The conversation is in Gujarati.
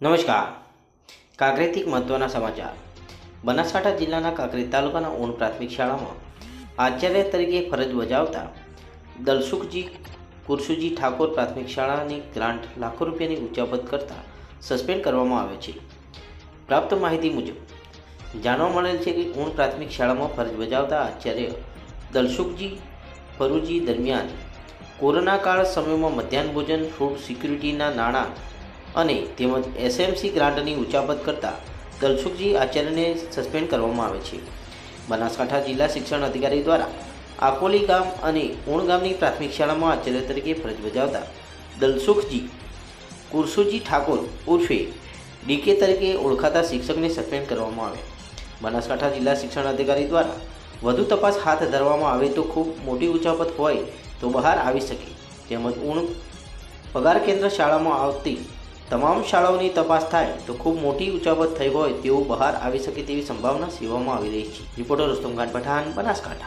નમસ્કાર. કાંકરેથી મહત્વના સમાચાર. બનાસકાંઠા જિલ્લાના કાંકરેજ તાલુકાના ઊંડ પ્રાથમિક શાળામાં આચાર્ય તરીકે ફરજ બજાવતા દલસુખજી કુરસુજી ઠાકોર પ્રાથમિક શાળાની ગ્રાન્ટ લાખો રૂપિયાની ઉચાપત કરતા સસ્પેન્ડ કરવામાં આવે છે. પ્રાપ્ત માહિતી મુજબ, જાણવા મળેલ છે કે ઊંડ પ્રાથમિક શાળામાં ફરજ બજાવતા આચાર્ય દલસુખજી ફરુજી દરમિયાન કોરોના કાળ સમયમાં મધ્યાહન ભોજન, ફૂડ સિક્યુરિટીના નાણાં અને તેમજ એસએમસી ગ્રાન્ટની ઉચાપત કરતા દલસુખજી આચાર્યને સસ્પેન્ડ કરવામાં આવે છે. બનાસકાંઠા જિલ્લા શિક્ષણ અધિકારી દ્વારા આકોલી ગામ અને ઊણ ગામની પ્રાથમિક શાળામાં આચાર્ય તરીકે ફરજ બજાવતા દલસુખજી, કુરસુજી ઠાકોર ઉર્ફે ડીકે તરીકે ઓળખાતા શિક્ષકને સસ્પેન્ડ કરવામાં આવે. બનાસકાંઠા જિલ્લા શિક્ષણ અધિકારી દ્વારા વધુ તપાસ હાથ ધરવામાં આવે તો ખૂબ મોટી ઉચાપત હોય તો બહાર આવી શકે. તેમજ ઊણ પગાર કેન્દ્ર શાળામાં આવતી તમામ શાળાઓની તપાસ થાય તો ખૂબ મોટી ઉચાપત થઈ હોય તેવું બહાર આવી શકે તેવી સંભાવના સેવામાં આવી રહી છે. રિપોર્ટર રુસ્તમ ખાન પઠાણ, બનાસકાંઠા.